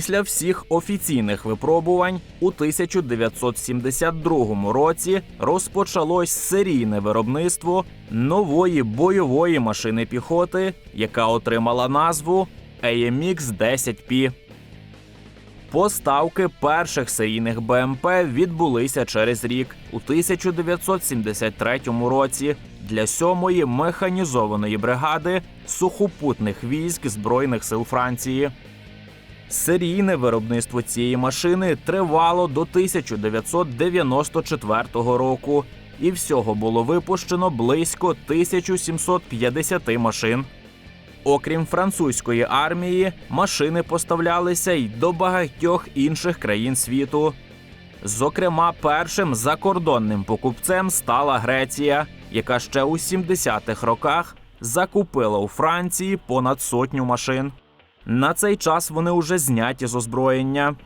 Після всіх офіційних випробувань у 1972 році розпочалось серійне виробництво нової бойової машини піхоти, яка отримала назву AMX 10P. Поставки перших серійних БМП відбулися через рік у 1973 році для сьомої механізованої бригади сухопутних військ Збройних сил Франції. Серійне виробництво цієї машини тривало до 1994 року, і всього було випущено близько 1750 машин. Окрім французької армії, машини поставлялися й до багатьох інших країн світу. Зокрема, першим закордонним покупцем стала Греція, яка ще у 70-х роках закупила у Франції понад сотню машин. На цей час вони вже зняті з озброєння.